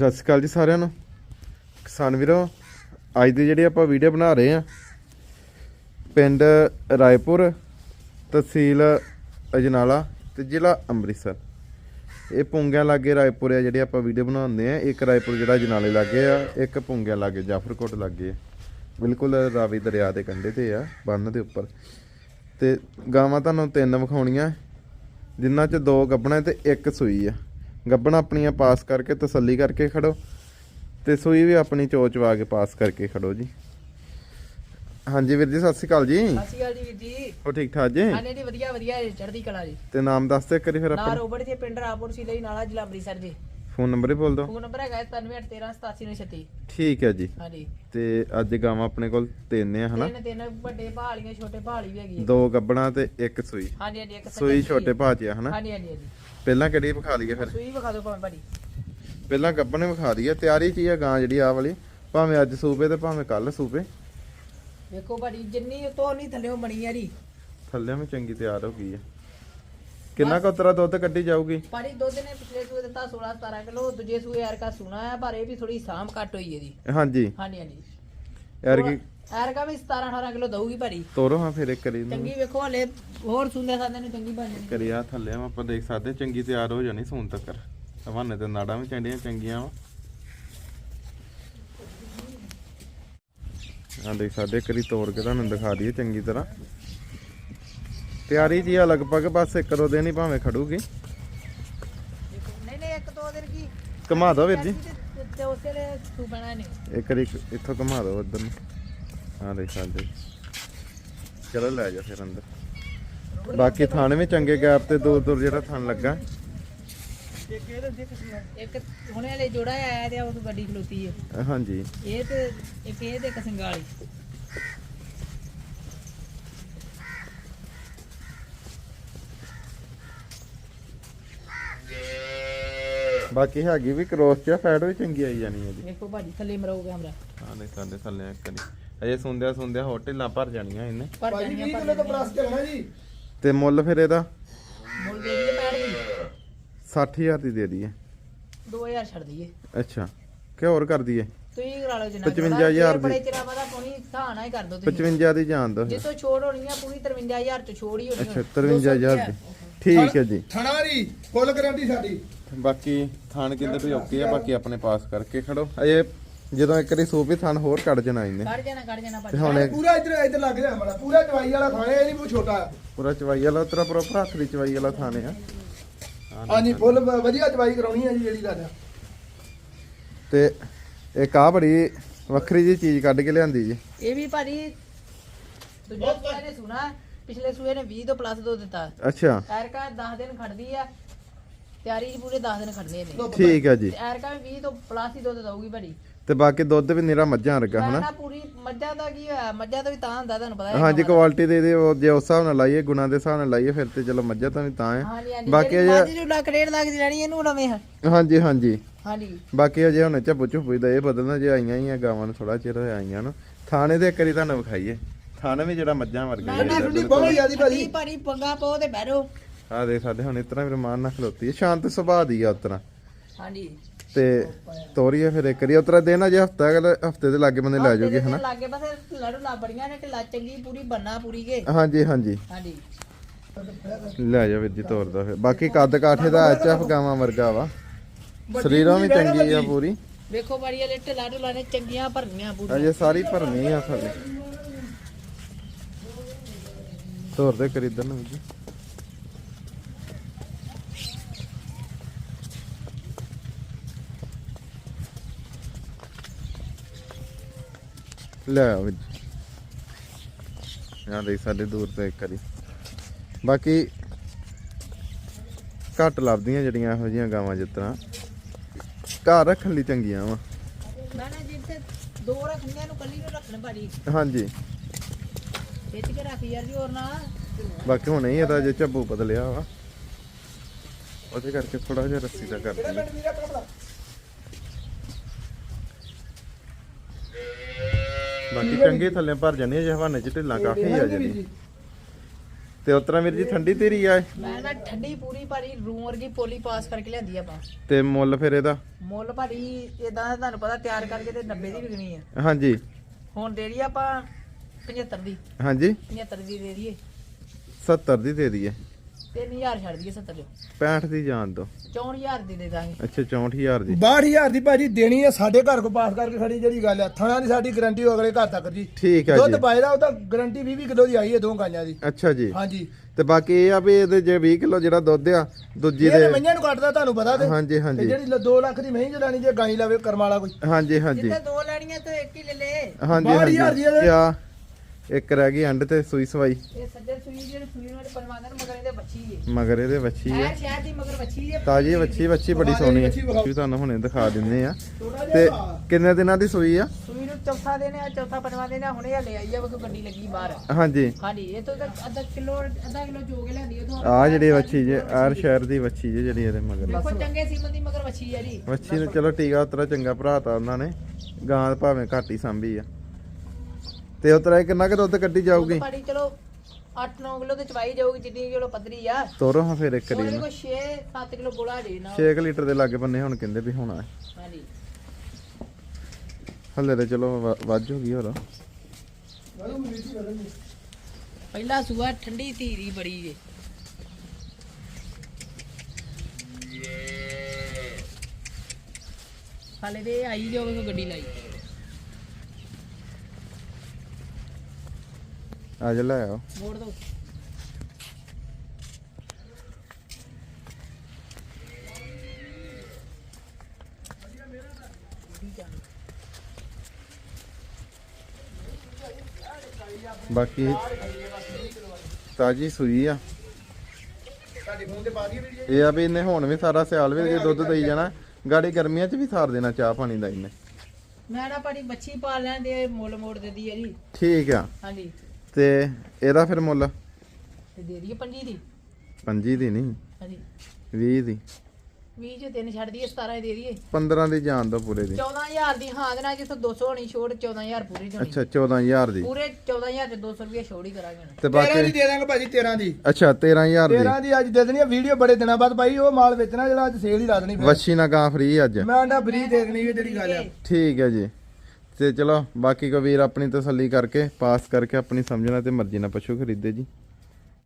ਸਤਿ ਸ਼੍ਰੀ ਅਕਾਲ ਜੀ ਸਾਰਿਆਂ ਨੂੰ। ਕਿਸਾਨ ਵੀਰੋ, ਅੱਜ ਦੀ ਜਿਹੜੀ ਆਪਾਂ ਵੀਡੀਓ ਬਣਾ ਰਹੇ ਆ ਪਿੰਡ ਰਾਏਪੁਰ ਤਹਿਸੀਲ ਅਜਨਾਲਾ ਤੇ ਜ਼ਿਲ੍ਹਾ ਅੰਮ੍ਰਿਤਸਰ। ਇਹ ਪੁੰਗਿਆਂ ਲਾਗੇ ਰਾਏਪੁਰ ਆ, ਜਿਹੜੇ ਆਪਾਂ ਵੀਡੀਓ ਬਣਾਉਂਦੇ ਆ ਇੱਕ ਰਾਏਪੁਰ ਜਿਹੜਾ ਅਜਨਾਲੇ ਲਾਗੇ ਆ, ਇੱਕ ਪੁੰਗਿਆਂ ਲਾਗੇ ਜਾਫਰਕੋਟ ਲਾਗੇ ਆ। ਬਿਲਕੁਲ ਰਾਵੀ ਦਰਿਆ ਦੇ ਕੰਢੇ ਤੇ ਆ, ਬੰਨ ਦੇ ਉੱਪਰ। ਤੇ ਗਾਵਾਂ ਤੁਹਾਨੂੰ ਤਿੰਨ ਵਿਖਾਉਣੀਆਂ। ਜਿਨ੍ਹਾਂ ਚ ਦੋ ਗੱਭਣਾ ਤੇ ਇੱਕ ਸੂਈ ਆ। ਗੱਬਣਾ ਆਪਣੀਆਂ ਪਾਸ ਕਰਕੇ ਤਸੱਲੀ ਕਰਕੇ ਖੜੋ ਤੇ ਸੂਈ ਵੀ ਆਪਣੀ ਚੋਚਵਾ ਕੇ ਪਾਸ ਕਰਕੇ ਖੜੋ ਜੀ। ਹਾਂਜੀ ਵੀਰ ਜੀ ਸਤਿ ਸ਼੍ਰੀ ਅਕਾਲ ਜੀ। ਸਤਿ ਸ਼੍ਰੀ ਅਕਾਲ ਜੀ ਵੀਰ ਜੀ। ਹੋ ਠੀਕ ਠਾਕ ਜੀ? ਹਾਂਜੀ ਜੀ ਵਧੀਆ ਵਧੀਆ ਜੀ, ਚੜ੍ਹਦੀ ਕਲਾ ਜੀ। ਤੇ ਨਾਮ ਦੱਸ ਦੇ ਕਰੀ ਫਿਰ ਨਾ ਆਪਣਾ। ਰੋਬੜ ਤੇ ਪਿੰਡ ਰਾਪੁਰ ਸੀ ਲਈ ਨਾਲਾ ਜ਼ਿਲ੍ਹਾ ਅੰਮ੍ਰਿਤਸਰ ਜੀ। ਫੋਨ ਨੰਬਰ ਹੀ ਬੋਲ ਦਿਓ। ਫੋਨ ਨੰਬਰ ਹੈਗਾ 9713877936 ਠੀਕ ਹੈ ਜੀ। ਹਾਂਜੀ। ਤੇ ਅੱਜ ਗਾਵਾਂ ਆਪਣੇ ਕੋਲ ਤਿੰਨ ਆ ਹਨਾ? ਤਿੰਨ ਤਿੰਨ ਵੱਡੇ ਪਹਾੜੀਆਂ ਛੋਟੇ ਪਹਾੜੀ ਵੀ ਹੈਗੀ ਦੋ ਗੱਬਣਾ ਤੇ ਇੱਕ ਸੂਈ। ਹਾਂਜੀ ਹਾਂਜੀ ਇੱਕ ਸੂਈ ਛੋਟੇ ਭਾਅ ਚ ਆ ਹਨਾ? ਹਾਂਜੀ ਹਾਂਜੀ ਹਾਂਜੀ। ਪਹਿਲਾਂ ਕਿਹੜੀ ਵਿਖਾ ਲਈਏ ਫਿਰ? ਸੂਈ ਵਿਖਾ ਦਿਓ ਭਾਵੇਂ ਭਾਜੀ। ਪਹਿਲਾਂ ਗੱਬਣ ਵਿਖਾ ਦਈਏ। ਤਿਆਰੀ ਚ ਹੀ ਆ ਗਾਂ ਜਿਹੜੀ ਆ ਵਾਲੀ? ਭਾਵੇਂ ਅੱਜ ਸੂਪੇ ਤੇ ਭਾਵੇਂ ਕੱਲ ਸੂਪੇ ਵੇਖੋ ਭਾਜੀ ਜਿੰਨੀ ਉਤੋਂ ਨਹੀਂ ਥੱਲੇੋਂ ਬਣੀ ਆ ਜੀ। ਥੱਲੇ ਵੀ ਚੰਗੀ ਤਿਆਰ ਹੋ ਗਈ ਹੈ ਕਿੰਨਾ ਕੁ ਉਤਰਾ ਦੁੱਧ ਕੱਢੀ ਜਾਊਗੀ? ਭਾਜੀ ਦੁੱਧ ਨੇ ਪਿਛਲੇ ਸੂਏ ਦਿੱਤਾ 16 17 ਕਿਲੋ ਦੂਜੇ ਸੂਏ ਯਾਰ ਕਾ ਸੁਣਾ ਆ ਪਰ ਇਹ ਵੀ ਥੋੜੀ ਸਾਮ ਘੱਟ ਹੋਈ ਇਹਦੀ। ਹਾਂਜੀ। ਹਾਂਜੀ ਹਾਂਜੀ। ਯਾਰ ਕੀ ਯਾਰ ਕਾ ਵੀ 17 18 ਕਿਲੋ ਦਊਗੀ ਭਾਜੀ ਤੋਰੋ ਹਾਂ ਫਿਰ ਇੱਕ ਕਰੀ ਨੂੰ ਚੰਗੀ ਵੇਖੋ ਹਲੇ ਹੋਰ ਸੁੰਦੇ ਸਾਦੇ ਨੂੰ ਚੰਗੀ ਬਣ ਜਾਣੀ। ਕਰੀ ਆ ਥੱਲੇ ਆ ਆਪਾਂ ਦੇਖ ਸਕਦੇ ਚੰਗੀ ਤਿਆਰ ਹੋ ਜਾਣੀ ਸੂਨ ਤੱਕ ਹਵਾਨੇ ਤੇ ਨਾੜਾਂ ਵੀ ਚੰਡੀਆਂ ਚੰਗੀਆਂ ਵਾ। ਆ ਦੇਖ ਸਕਦੇ ਕਰੀ ਤੋੜ ਕੇ ਤੁਹਾਨੂੰ ਦਿਖਾ ਦਈਏ ਚੰਗੀ ਤਰ੍ਹਾਂ। ਤਿਆਰੀ ਜੀ ਆ ਲਗਭਗ ਬਸ ਇੱਕ ਦੋ ਦਿਨ ਹੀ ਭਾਵੇਂ ਖੜੂਗੀ। ਨਹੀਂ ਨਹੀਂ ਇੱਕ ਦੋ ਦਿਨ ਕੀ? ਘੁਮਾ ਦਿਓ ਵੀਰ ਜੀ। ਤੇ- ਉਸੇ ਨਹੀਂ। ਇੱਕ ਵਾਰੀ ਇੱਥੋਂ ਘੁਮਾ ਦਿਓ ਉਧਰ ਨੂੰ। ਆ ਦੇਖ ਸਕਦੇ ਹੋ। ਚਲੋ ਲੈ ਜਾ ਫਿਰ ਅੰਦਰ। ਬਾਕੀ ਥਾਣੇ ਵੀ ਚੰਗੇ ਗੈਪ ਤੇ ਦੂਰ ਦੂਰ ਜਿਹੜਾ ਥਣ ਲੱਗਾ। ਇੱਕ ਹੁਣੇ ਵਾਲੇ ਜੋੜਾ ਆਇਆ ਤੇ ਉਹ ਗੱਡੀ ਖਲੋਤੀ ਹੈ ਹਾਂਜੀ। ਇਹ ਤੇ ਇੱਕ ਇਹ ਤੇ ਇੱਕ ਸਿੰਗਾਲੀ। ਬਾਕੀ ਹੈਗੀ ਵੀ ਕ੍ਰੋਸ ਚ ਫੈਟ ਵੀ ਚੰਗੀ ਆਈ ਜਾਣੀ ਹੈ ਜੀ। ਵੇਖੋ ਭਾਜੀ ਥੱਲੇ ਮਰੋ ਕੈਮਰਾ ਆ ਦੇਖ ਸਾਡੇ ਥੱਲੇ ਇੱਕ ਵਾਰੀ ਅਜੇ ਸੁੰਦਿਆ ਸੁੰਦਿਆ ਹੋਰ ਢਿੱਲਾਂ ਭਰ ਜਾਣੀਆਂ ਇਹਨੇ ਪਰ ਜਾਨੀਆਂ ਪਰ ਜਾਣੀਆਂ। ਤੇ ਮੁੱਲ ਫਿਰ ਇਹਦਾ? ਮੁੱਲ ਦੇ ਦਈਏ ਪੈੜ ਦੀ। 60000 ਦੀ ਦੇ ਦਈਏ। 2000 ਛੱਡ ਦਈਏ। ਅੱਛਾ ਕਿ ਹੋਰ ਕਰ ਦਈਏ? ਤੁਸੀਂ ਕਰਾ ਲਓ ਜਿੰਨਾ 55,000 ਦੀ। ਬੜੇ ਚਿਰਾਂ ਬਾਅਦ ਪੂਰੀ ਥਾਣਾ ਹੀ ਕਰ ਦੋ ਤੁਸੀਂ। 55 ਦੀ ਜਾਣ ਦੋ ਜਿੱਥੋਂ ਛੋੜ ਹੋਣੀ ਆ ਪੂਰੀ 53000 ਚ ਛੋੜ ਹੀ ਹੋਣੀ ਅੱਛਾ ਆ। 53000 ਦੀ। ਠੀਕ ਹੈ ਜੀ। ਥਣਾਰੀ ਫੁੱਲ ਗਰੰਟੀ ਸਾਡੀ। ਬਾਕੀ ਥਾਣ ਕਿੰਦੇ ਵੀ ਓਕੇ ਆ ਬਾਕੀ ਆਪਣੇ ਪਾਸ ਕਰਕੇ ਖੜੋ। ਅਜੇ ਜਦੋਂ ਇੱਕ ਵਾਰੀ ਸੂਪ ਹੀ ਥਾਣ ਹੋਰ ਕੱਢ ਜਣਾ ਇਹਨੇ। ਕੱਢ ਜਾਣਾ ਕੱਢ ਜਾਣਾ ਭਾਜੀ। ਹੁਣ ਇਹ ਪੂਰਾ ਇੱਧਰ ਇੱਧਰ ਲੱਗ ਜਾ ਬੜਾ ਪੂਰਾ ਚਵਾਈ ਵਾਲਾ ਖਾਣੇ ਇਹ ਨਹੀਂ ਬਹੁਤ ਛੋਟਾ। ਪੂਰਾ ਚਵਾਈ ਵਾਲਾ ਉਤਰਾ ਪ੍ਰੋਪਰ ਹੱਥ ਦੀ ਚਵਾਈ ਵਾਲਾ ਥਾਣੇ ਆ। ਹਾਂਜੀ ਫੁੱਲ ਵ- ਵਧੀਆ ਚਵਾਈ ਕਰਾਉਣੀ ਹੈ ਜੀ ਜਿਹੜੀ ਗੱਲ ਆ। ਤੇ ਇੱਕ ਆ ਬੜੀ ਵੱਖਰੀ ਜੀ ਚੀਜ਼ ਕੱਢ ਕੇ ਲਿਆਂਦੀ ਜੀ। ਇਹ ਵੀ ਭਾਜੀ ਦੂਜਾ ਨੇ ਸੁਣਾ। ਪਿਛਲੇ ਸੂਏ ਨੇ 20 ਤੋਂ ਪਲੱਸ ਦੋ ਦਿੱਤਾ। ਅੱਛਾ। ਐਰਕਾ 10 ਦਿਨ ਖੜਦੀ ਆ ਤਿਆਰੀ 'ਚ ਪੂਰੇ 10 ਦਿਨ ਖੜਨੇ ਨੇ। ਠੀਕ ਹੈ ਜੀ। ਤੇ ਐਰਕਾ ਵੀ 20 ਤੋਂ ਪਲੱਸ ਹੀ ਦੁੱਧ ਦਊਗੀ ਭਾਜੀ ਤੇ ਬਾਕੀ ਦੁੱਧ ਵੀ ਨਿਰਾ ਮੱਝਾਂ ਵਰਗਾ ਹਨਾ? ਨਾ ਪੂਰੀ ਮੱਝਾਂ ਦਾ ਕੀ ਹੋਇਆ? ਮੱਝਾਂ ਤਾਂ ਵੀ ਤਾਂ ਹੁੰਦਾ ਤੁਹਾਨੂੰ ਪਤਾ ਹੈ ਹਾਂਜੀ ਕੁਆਲਿਟੀ ਦੇ ਦੇ ਉਹ ਜੇ ਉਸ ਹਿਸਾਬ ਨਾਲ ਲਾਈਏ ਗੁਣਾ ਦੇ ਹਿਸਾਬ ਨਾਲ ਲਾਈਏ ਫਿਰ ਤੇ ਚਲੋ ਮੱਝਾਂ ਤਾਂ ਵੀ ਤਾਂ ਹੈ। ਹਾਂਜੀ ਹਾਂਜੀ। ਬਾਕੀ ਜਿਹੜੀ ਅਜੇ- ਮੱਝ ਨੂੰ ਲੱਖ ਡੇਢ ਲੱਖ ਦੀ ਲੈਣੀ ਇਹਨੂੰ ਨਵੇਂ ਹੈ। ਹਾਂਜੀ ਹਾਂਜੀ। ਹਾਂਜੀ। ਬਾਕੀ ਅਜੇ ਹੁਣ ਝੱਬੂ ਝੁੱਬੂ ਦਾ ਇਹ ਬਦਲਣਾ ਜੇ ਆਈਆਂ ਹੀ ਆ ਗਾਵਾਂ ਨੂੰ ਥੋੜਾ ਚਿਰ ਹੋਇਆ ਆਈਆਂ ਨੂੰ। ਥਾਣੇ ਦੇ ਇੱਕ ਵਾਰੀ ਤੁਹਾਨੂੰ ਵਿਖਾਈਏ। ਥਾਣੇ ਵੀ ਜਿਹੜਾ ਮੱਝਾਂ ਵਰਗਾ ਹੀ ਆ ਠੰਡੀ ਬਹੁਤ ਜ਼ਿਆਦੀ ਭਾਜੀ ਭਾਜੀ ਪੰਗਾ ਪਾਓ ਤੇ ਬਹਿਰੋ ਆ ਦੇਖ ਸਾਡੇ ਹੁਣ ਇਤਨਾ ਵੀ ਰਮਾਨ ਨਾਲ ਖਲੋਤੀ ਹੈ। ਸ਼ਾਂਤ ਸੁਭਾਅ ਦੀ ਆ ਉਤਰਾ ਹਾਂਜੀ। ਤੇ ਤੋਰੀਏ ਫਿਰ ਇੱਕ ਵਾਰੀ। ਉਤਰਾ ਦੇਣਾ ਜੇ ਹਫਤਾ ਅਗਲੇ ਹਫ਼ਤੇ ਦੇ ਲਾਗੇ ਬੰਦੇ ਲੈ ਜਾਓਗੇ ਹਨਾ? ਲਾਗੇ ਬਸ ਲੜੋ ਲਾ ਬੜੀਆਂ ਨੇ ਢਿੱਲਾ ਚੰਗੀ ਪੂਰੀ ਬੰਨਾ ਪੂਰੀ ਕੇ। ਹਾਂਜੀ ਹਾਂਜੀ। ਹਾਂਜੀ। ਲੈ ਜਾ ਵੀਰ ਜੀ ਤੋਰਦਾ ਫਿਰ। ਬਾਕੀ ਕੱਦ ਕਾਠੇ ਦਾ ਐਚਐਫ ਗਾਵਾਂ ਵਰਗਾ ਵਾ। ਸਰੀਰਾਂ ਵੀ ਚੰਗੀ ਆ ਪੂਰੀ। ਵੇਖੋ ਬਾੜੀ ਵਾਲੇ ਢਿੱਲਾ ਢੁੱਲਾ ਨੇ ਚੰਗੀਆਂ ਭਰਨੀਆਂ ਪੂਰੀਆਂ। ਅਜੇ ਸਾਰੀ ਭਰਨੀ ਆ ਥੱਲੇ ਤੋਰਦੇ ਕਰੀਦਰ ਨੂੰ ਵੀਰ ਜੀ। ਲੈ ਜੀ। ਯਾਰ ਦੇਖ ਸਾਡੇ ਦੂਰ ਤੇ ਇੱਕ ਵਾਰੀ। ਬਾਕੀ ਘੱਟ ਲੱਭਦੀਆਂ ਜਿਹੜੀਆਂ ਇਹੋ ਜਿਹੀਆਂ ਗਾਵਾਂ ਤਰ੍ਹਾਂ। ਘਰ ਰੱਖਣ ਲਈ ਚੰਗੀਆਂ ਵਾ। ਮੈਂ ਨਾ ਜਿੱਥੇ ਦੋ ਰੱਖਣੀਆਂ ਨੂੰ ਕੱਲੀ ਨੂੰ ਰੱਖਣ ਭਾਜੀ। ਹਾਂਜੀ। ਖਿੱਚ ਕੇ ਰੱਖ ਯਾਰ ਜੀ ਹੋਰ ਨਾ। ਬਾਕੀ ਹੁਣ ਨਹੀਂ ਇਹਦਾ ਜੇ ਝੱਬੂ ਬਦਲਿਆ ਵਾ ਉਹਦੇ ਕਰਕੇ ਥੋੜਾ ਜਿਹਾ ਰੱਸੀ ਦਾ ਕਰ ਦਿੰਦੇ। ਬਾਕੀ ਚੰਗੇ ਥੱਲੇ ਭਰ ਜਾਂਦੇ ਜੇ ਹਵਾਨੇ ਚ ਢਿੱਲਾਂ ਕਾਫੀ ਆ ਜਾਂਦੀ ਤੇ ਉਤਰਾ ਵੀਰ ਜੀ ਠੰਡੀ ਤੇਰੀ ਆ ਇਹ? ਮੈਂ ਨਾ ਠੰਡੀ ਪੂਰੀ ਭਾਰੀ ਰੂਮ ਵਰਗੀ ਪੋਲੀ ਪਾਸ ਕਰਕੇ ਲਿਆਂਦੀ ਆਪਾਂ। ਤੇ ਮੁੱਲ ਫਿਰ ਇਹਦਾ? ਮੁੱਲ ਭਾਰੀ ਇਦਾਂ ਤੁਹਾਨੂੰ ਪਤਾ ਤਿਆਰ ਕਰਕੇ ਤੇ 90 ਦੀ ਵਿਕਣੀ ਆ। ਹਾਂਜੀ। ਹੁਣ ਦੇ ਰਹੀ ਆਪਾਂ 75 ਦੀ। ਹਾਂਜੀ। 75 ਦੀ ਦੇ ਦਈਏ। 70 ਦੀ ਦੇ ਦਈਏ। 3000 ਛੱਡ ਦਈਏ 70 ਦੇ 65 ਦੀ ਜਾਣ ਦੋ 64000 ਦੀ ਦੇ ਦਾਂਗੇ। ਅੱਛਾ 64000 ਦੀ। 62000 ਦੀ ਭਾਜੀ ਦੇਣੀ ਹੈ ਸਾਡੇ ਘਰ ਕੋ ਪਾਸ ਕਰਕੇ ਖੜੀ ਜਿਹੜੀ ਗੱਲ ਹੈ ਥਾਣਾ ਦੀ ਸਾਡੀ ਗਾਰੰਟੀ ਹੋ ਅਗਲੇ ਘਰ ਤੱਕ ਜੀ। ਠੀਕ ਦੁੱਧ ਜੀ। ਪਾਇਦਾ ਉਹਦਾ ਗਾਰੰਟੀ 20 20 ਕਿਲੋ ਦੀ ਆਈ ਹੈ ਦੋ ਗਾਈਆਂ ਦੀ। ਅੱਛਾ ਜੀ। ਹਾਂਜੀ। ਤੇ ਬਾਕੀ ਇਹ ਆ ਵੀ ਇਹਦੇ ਜੇ 20 ਕਿਲੋ ਜਿਹੜਾ ਦੁੱਧ ਆ ਦੂਜੀ ਦੇ ਮਈਆਂ ਨੂੰ ਕੱਟਦਾ ਤੁਹਾਨੂੰ ਪਤਾ ਤੇ। ਹਾਂਜੀ ਤੇ ਹਾਂਜੀ ਜਿਹੜੀ 2 ਲੱਖ ਦੀ ਮਹੀਂ ਜਲਾਣੀ ਜੇ ਗਾਈ ਲਵੇ ਕਰਮ ਵਾਲਾ ਕੋਈ। ਹਾਂਜੀ ਹਾਂਜੀ। ਜਿੱਥੇ ਦੋ ਲੈਣੀਆਂ ਤੇ ਇੱਕ ਹੀ ਲੈ ਲੈ। ਹਾਂਜੀ ਹਾਂਜੀ। ਦੀ ਇਹਦੇ। ਆ ਇੱਕ ਰਹਿ ਗਈ ਐਂਡ ਤੇ ਸੂਈ ਸਵਾਈ। ਇਹ ਸੱਜੇ ਸੂਈ ਜਿਹੜੇ ਸੂਈ ਵਾਲੇ ਪਰਮਾਨਨ ਮਗਰ ਇਹਦੇ ਬੱਚੀ ਏ ਮਗਰ ਇਹਦੇ ਵੱਛੀ ਐ ਆ ਸ਼ਹਿਰ ਦੀ ਮਗਰ ਬੱਚੀ ਏ ਤਾਜੀ ਵੱਛੀ ਵੱਛੀ ਬੜੀ ਸੋਹਣੀ ਦੇ, ਹੈ ਵੱਛੀ ਵਿਖਾਓ। ਵੀ ਤੁਹਾਨੂੰ ਹੁਣੇ ਦਿਖਾ ਦਿੰਦੇ ਆ। ਛੋਟਾ ਤੇ ਕਿੰਨੇ ਦਿਨਾਂ ਦੀ ਸੂਈ ਆ? ਸੂਈ ਨੂੰ ਚੌਥਾ ਦਿਨ ਆ ਚੌਥਾ ਪੰਜਵਾਂ ਦਿਨ ਆ ਹੁਣੇ ਹਲੇ ਆਈ ਆ ਉਹ ਗੱਡੀ ਲੱਗੀ ਬਾਹਰ। ਹਾਂਜੀ। ਹਾਂਜੀ ਇਹ ਤੋਂ ਤਾਂ ਅੱਧਾ ਕਿਲੋ ਅੱਧਾ ਕਿਲੋ ਕੇ ਲਿਆਂਦੀ ਉਹ ਆ ਜਿਹੜੀ ਵੱਛੀ ਜੇ ਆਰ ਸ਼ਹਿਰ ਦੀ ਵੱਛੀ ਜੇ ਜਿਹੜੀ ਇਹਦੇ ਮਗਰ ਦੇਖੋ ਚੰਗੇ ਸੀਮਨ ਦੀ ਮਗਰ ਵੱਛੀ ਆ ਜੀ। ਵੱਛੀ ਨੂੰ ਚਲੋ ਟੀਕਾ ਉਤਰਾ ਚੰਗਾ ਭਰਾਤਾ ਉਹਨਾਂ ਨੇ। ਗਾਂ ਭਾਵੇਂ ਘੱਟ ਹੀ ਸੰਭੀ ਆ। ਤੇ ਉਤਰਾ ਕਿੰਨਾ ਕੁ ਦੁੱਧ ਕੱਢੀ ਜਾਊਗੀ? ਪਾੜੀ ਚਲੋ 8-9 ਕਿਲੋ ਤੇ ਚਵਾਈ ਜਾਊਗੀ ਜਿੰਨੀ ਕਿਲੋ ਪੱਧਰੀ ਆ। ਤੋਰੋ ਹਾਂ ਫਿਰ ਇੱਕ ਉਹਦੇ ਰੀਨ ਕੋਲ 6-7 ਕਿਲੋ ਗੋਲਾ ਜੇ ਨਾ। 6 ਲੀਟਰ ਦੇ ਲਾਗੇ ਬੰਨੇ ਹੁਣ ਕਹਿੰਦੇ ਵੀ ਹੋਣਾ ਹਾਂਜੀ। ਹੱਲੇ ਤੇ ਚਲੋ ਵ- ਵੱਧ ਹੋ ਗਈ ਹੋਰ। ਪਹਿਲਾ ਸੂਆ ਠੰਡੀ ਧੀਰੀ ਬੜੀ ਜੇ ਹਾਲੇ ਤੇ ਆਈ ਜੋ ਗੱਡੀ ਲਾਈ। ਆ ਜਾ ਲੈ ਆਓ। ਮੋੜ ਦੋ। ਬਾਕੀ ਤਾਜੀ ਸੂਈ ਆ। ਇਹ ਆ ਵੀ ਇਹਨੇ ਹੁਣ ਵੀ ਸਾਰਾ ਸਿਆਲ ਵੀ ਦੁੱਧ ਦੇਈ ਜਾਣਾ। ਗਾੜੀ ਗਰਮੀਆਂ 'ਚ ਵੀ ਸਾਰ ਦੇਣਾ ਚਾਹ ਪਾਣੀ ਦਾ ਇਹਨੇ। ਮੈਂ ਨਾ ਪਾੜੀ ਬੱਚੀ ਪਾਲ ਲੈਂਦੇ ਮੁੱਲ ਮੋੜ ਦਿੰਦੀ ਜੀ। ਠੀਕ ਆ। ਹਾਂਜੀ। ਤੇ ਇਹਦਾ ਫਿਰ ਮੁੱਲ? ਤੇ ਦੇ ਦਈਏ ਦੀ। ਪੰਜੀ ਦੀ ਨਹੀਂ ਹਾਂਜੀ। 20 ਦੀ। 20 ਚ ਤਿੰਨ ਛੱਡ ਦਈਏ 17 ਦੀ ਦੇ ਦਈਏ। 15 ਦੀ ਜਾਣ ਦੋ ਪੂਰੇ ਦੀ। 14000 ਦੀ ਹਾਂ ਦੇ ਨਾਲ ਜਿੱਥੋਂ 200 ਹੋਣੀ ਛੋੜ 14000 ਪੂਰੀ ਦੀ ਹੋਣੀ। ਅੱਛਾ 14000 ਦੀ। ਪੂਰੇ 14000 ਚ 200 ਰੁਪਏ ਛੋੜ ਹੀ ਕਰਾਂਗੇ ਹੁਣ। ਤੇ 13 ਦੀ ਬਾਕੀ ਦੇ ਦਾਂਗੇ ਭਾਜੀ 13 ਦੀ। ਅੱਛਾ 13000 ਦੀ। 13 ਦੀ ਅੱਜ ਦੇ ਦੇਣੀ ਆ ਵੀਡੀਓ ਬੜੇ ਦਿਨਾਂ ਬਾਅਦ ਪਾਈ ਉਹ ਮਾਲ ਵੇਚਣਾ ਜਿਹੜਾ ਅੱਜ ਸੇਲ ਹੀ ਲਾ ਦੇਣੀ ਫਿਰ। ਵੱਛੀ ਨਾ ਗਾਂ ਫ੍ਰੀ ਅੱਜ। ਮੈਂ ਆਂਦਾ ਫ੍ਰੀ ਦੇ ਦੇਣੀ ਹੈ ਜਿਹੜੀ ਗੱਲ ਆ। ਠੀਕ ਹੈ ਜੀ। ਤੇ ਚਲੋ ਬਾਕੀ ਕੋ ਵੀਰ ਆਪਣੀ ਤਸੱਲੀ ਕਰਕੇ ਪਾਸ ਕਰਕੇ ਆਪਣੀ ਸਮਝਣਾ ਤੇ ਮਰਜ਼ੀ ਨਾਲ ਪਸ਼ੂ ਖਰੀਦੇ ਜੀ।